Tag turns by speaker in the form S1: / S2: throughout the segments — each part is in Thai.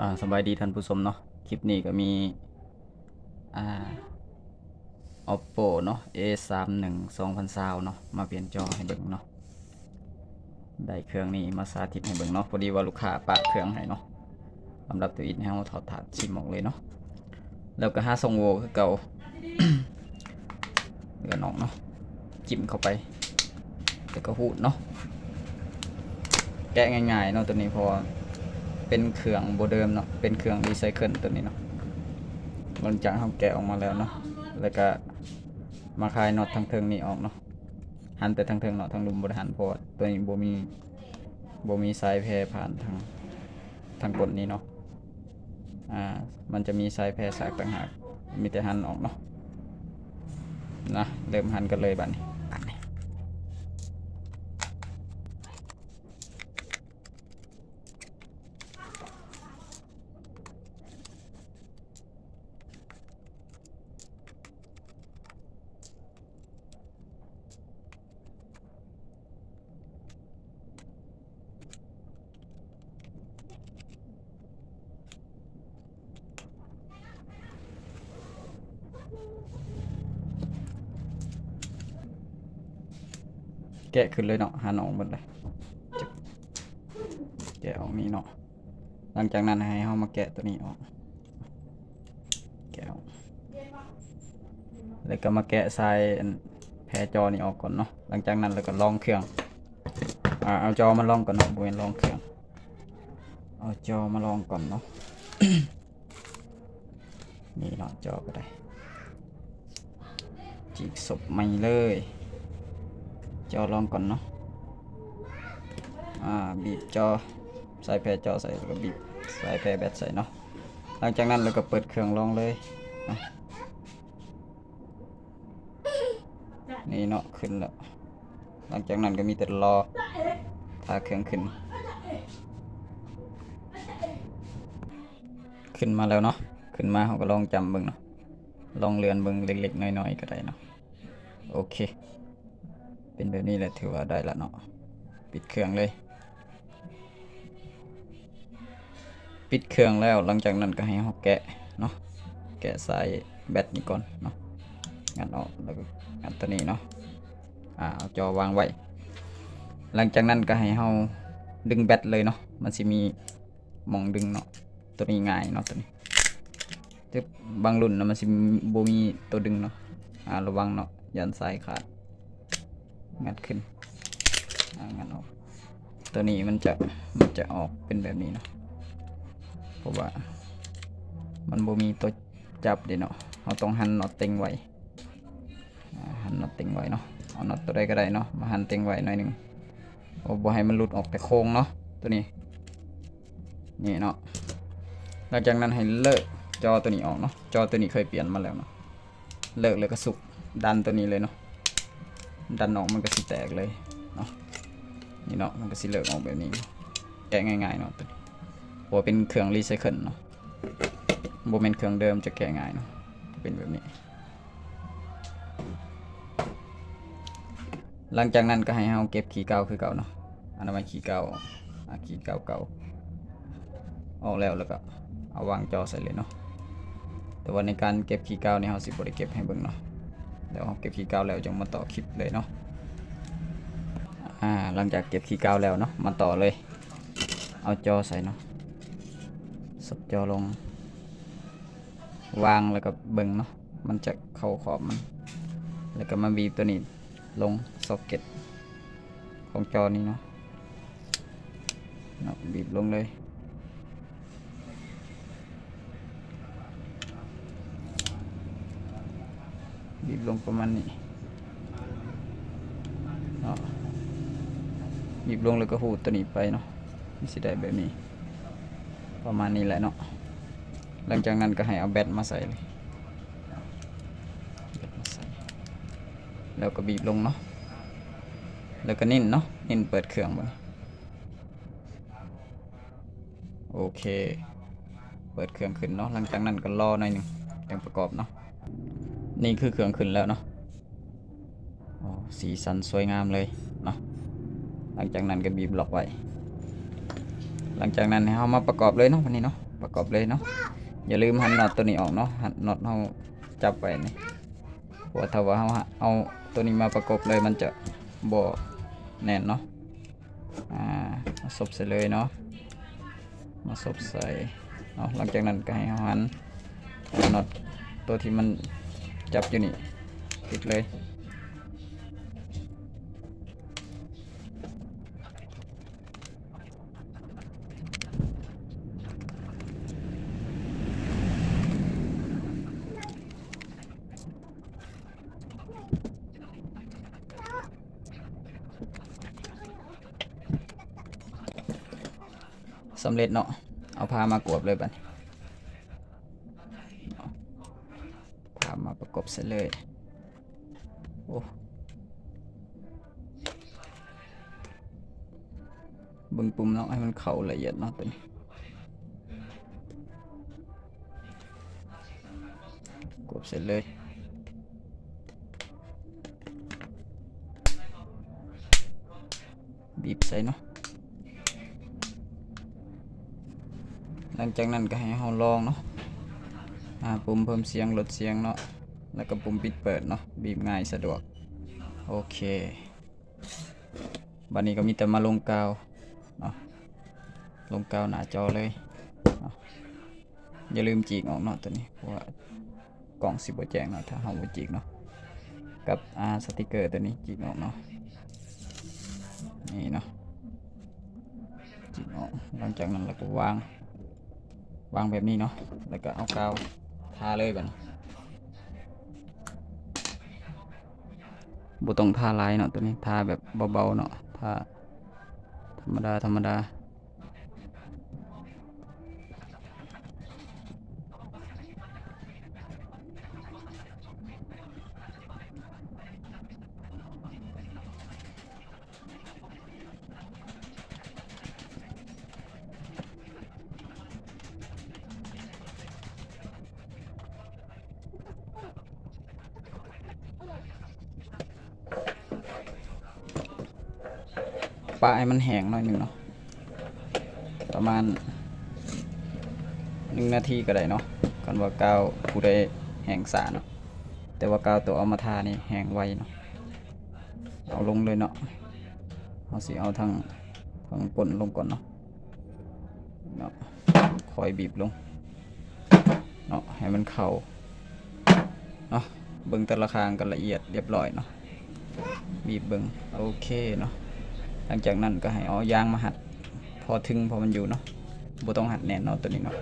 S1: อ่าสบายดีท่านผู้ชมเนาะคลิปนี้ก็มีอ่า oppo เนาะ a 3 1 2020เนาะมาเปลี่ยนจอให้เบิ่งเนาะได้เครื่องนี้มาสาธิตให้เบิ่งเนาะพอดีว่าลูกค้าปะเครื่องให้เนาะสำหรับตัวอินเราถอดถาดชิมออกเลยเนาะแล้วก็หาทรงโวคือเก่าเลือนออกเนาะจิ้มเข้าไปแล้วก็หูดเนาะแกะง่ายๆเนาะตัวนี้พอ เป็นเครื่องโบเดิมเนาะเป็นเครื่องรีไซเคิลตัวนี้เนาะหลังจากเราแกะออกมาแล้วเนาะแล้วก็มาคลายน็อตทางเทิงนี่ออกเนาะหันแต่ทางเทิงเนาะทางลุมบริหารพราะว่าตัวนี้โบมีโบมีสายแพรผ่านทางทางกดนี้เนาะอ่ามันจะมีสายแพรสากต่างหากมีแต่หันออกเนาะนะเริ่มหันกันเลยบัดนี้ แกะขึ้นเลยเนาะหันออกหมดเลยแกะออกนี่เนาะหลังจากนั้นให้เฮามาแกะตัวนี้ออกแกะออกแล้วก็มาแกะสายแพรจอนี่ออกก่อนเนาะหลังจากนั้นแล้วก็ลองเครื่องอ่าเอาจอมาลองก่อนเนาะบริเวณลองเครื่องเอาจอมาลองก่อนเนาะนี่เนาะจอก็ได้จีกศพใหม่เลย จอลองก่อนเนาะอ่าบีบจอใส่แพรจอใส่แล้วก็บีบใส่แพรแบตใส่เนาะหลังจากนั้นเราก็เปิดเครื่องลองเลยนี่เนาะขึ้นแล้วหลังจากนั้นก็มีแต่รอถ้าเครื่องขึ้น ขึ้นมาแล้วเนาะขึ้นมาเขาก็ลองจำเบิ่งเนาะลองเลือนเบิ่งเล็กๆน้อยๆก็ได้เนาะโอเค เป็นแบบนี้แหละถือว่าได้ละเนาะปิดเครื่องเลย ปิดเครื่องแล้วหลังจากนั้นก็ให้เราแกะเนาะแกะสายแบตนี่ก่อนเนาะงัดออกแล้วก็งัดตัวนี้เนาะอ่าเอาจอวางไว้ หลังจากนั้นก็ให้เราดึงแบตเลยเนาะมันสิมีหมองดึงเนาะตัวนี้ง่ายเนาะตัวนี้แต่บางรุ่นนะมันสิบ่มีตัวดึงเนาะอ่าระวังเนาะยันสายขาด งัดขึ้นงัดออก ตัวนี้มันจะมันจะออกเป็นแบบนี้เนาะเพราะว่า มันบ่มีตัวจับเดี๋ยวเนาะเราต้องหันน็อตเต็งไว้หันน็อตเต็งไว้เนาะเอาน็อตตัวใดก็ได้เนาะมาหันเต็งไว้หน่อยหนึ่งโอ้บ่ให้มันหลุดออกแต่โค้งเนาะตัวนี้นี่เนาะหลังจากนั้นให้เลิกจอตัวนี้ออกเนาะจอตัวนี้เคยเปลี่ยนมาแล้วเนาะเลิกแล้วก็สุกดันตัวนี้เลยเนาะ ดันออกมันก็สิแตกเลยเนาะนี่เนาะมันก็สิเลิกออกแบบนี้ แกะง่ายๆเนาะตัวนี้เพราะว่าเป็นเครื่องรีไซเคิลเนาะโบเป็นเครื่องเดิมจะแกะง่ายเนาะเป็นแบบนี้หลังจากนั้นก็ให้เราเก็บขี้เก่าคือเก่าเนาะอันนั้นมันขี้เก่าอะขี้เก่าเก่าออกแล้วแล้วก็เอาวางจอใส่เลยเนาะแต่ว่าในการเก็บขี้เก่านี่เราสิบ่ได้เก็บให้เบิ่งเนาะ เดี๋ยวเราเก็บขี้เก่าแล้วจะมาต่อคลิปเลยเนาะอ่าหลังจากเก็บขี้เก่าแล้วเนาะมาต่อเลย เอาจอใส่เนาะสดจอลง วางแล้วก็เบิ่งเนาะมันจะเข้าขอบมัน แล้วก็มาบีบตัวนี้ลงซ็อกเก็ตของจอนี้เนาะบีบลงเลย บีบลงประมาณนี้เนาะบีบลงแล้วก็หูตัวนี้ไปเนาะมันสิได้แบบนี้ ประมาณนี้แหละเนาะหลังจากนั้นก็ให้เอาแบตมาใส่เลยแล้วก็บีบลงเนาะแล้วก็นิ่นเนาะนิ่นเปิดเครื่องบ่โอเค เปิดเครื่องขึ้นเนาะหลังจากนั้นก็รอหน่อยหนึ่งยังประกอบเนาะ นี่คือเครื่องขึ้นแล้วเนาะสีสันสวยงามเลยเนาะหลังจากนั้นก็บีบล็อกไว้ หลังจากนั้นให้เรามาประกอบเลยเนาะวันนี้เนาะประกอบเลยเนาะอย่าลืมหันน็อตตัวนี้ออกเนาะหันน็อตเฮาจับไว้นี่เพราะว่าถ้าว่าเฮาเอาตัวนี้มาประกอบเลยมันจะบ่แน่นเนาะอ่ามาซบใส่เลยเนาะมาซบใส่เนาะหลังจากนั้นก็ให้เฮาหันน็อตตัวที่มัน จับอยู่นี่ติดเลยสำเร็จเนาะเอาผ้ามากวบเลยบัดนี้เอาผ้ามาประกบเสร็จเลยโอ้เบึงปุ่มเนาะให้มันเข้าละเอียดเนาะตัวนี้กดเสร็จเลยบีบใส่เนาะหลังจากนั้นก็ให้เราลองเนาะ อ่าปุ่มเพิ่มเสียงลดเสียงเนาะแล้วก็ปุ่มปิดเปิดเนาะบีบง่ายสะดวก โอเคบัดนี้ก็มีแต่มาลงกาวเนาะลงกาวหน้าจอเลยอย่าลืมจีกออกเนาะตัวนี้เพราะว่ากล่องสิบแจ้งเนาะถ้าเราบ่จีกเนาะกับอาสติกเกอร์ตัวนี้จีกออกเนาะนี่เนาะจีกออกหลังจากนั้นเราก็วางวางแบบนี้เนาะแล้วก็เอากาว ทาเลยแบบนี้บุต้องทาลายเนาะตัวนี้ทาแบบเบาๆเนาะทาธรรมดาธรรมดา ปลาให้มันแห้งหน่อยหนึ่งเนาะประมาณหนึ่งนาทีก็ได้เนาะกันว่ากาวผู้ใดแห้งสาเนาะแต่ว่ากาวตัวเอามาทานี่แห้งไวเนาะเอาลงเลยเนาะเอาสิเอาทางทางปนลงก่อนเนาะเนาะคอยบีบลงเนาะให้มันเข้าเนาะเบิ่งแต่ละคางกันละเอียดเรียบร้อยเนาะบีบเบิ่งโอเคเนาะ ลังจากนั้นก็ให้เอายางมาหัด พอถึงพอมันอยู่เนาะบ่ต้องหัดแน่นเนาะตัวนี้เนาะ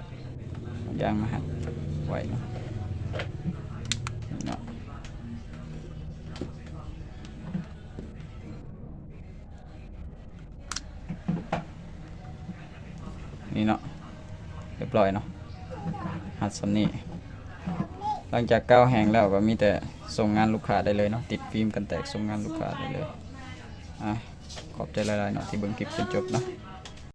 S1: ยางมาหัดไว้เนาะนี่เนาะเรียบร้อยเนาะหัดสำนี้หลังจากก้าวแห้งแล้วก็มีแต่ส่งงานลูกค้าได้เลยเนาะติดฟิล์มกันแตกส่งงานลูกค้าได้เลยอะ ขอบใจหลายๆเนาะที่เบิ่งคลิปจนจบเนาะ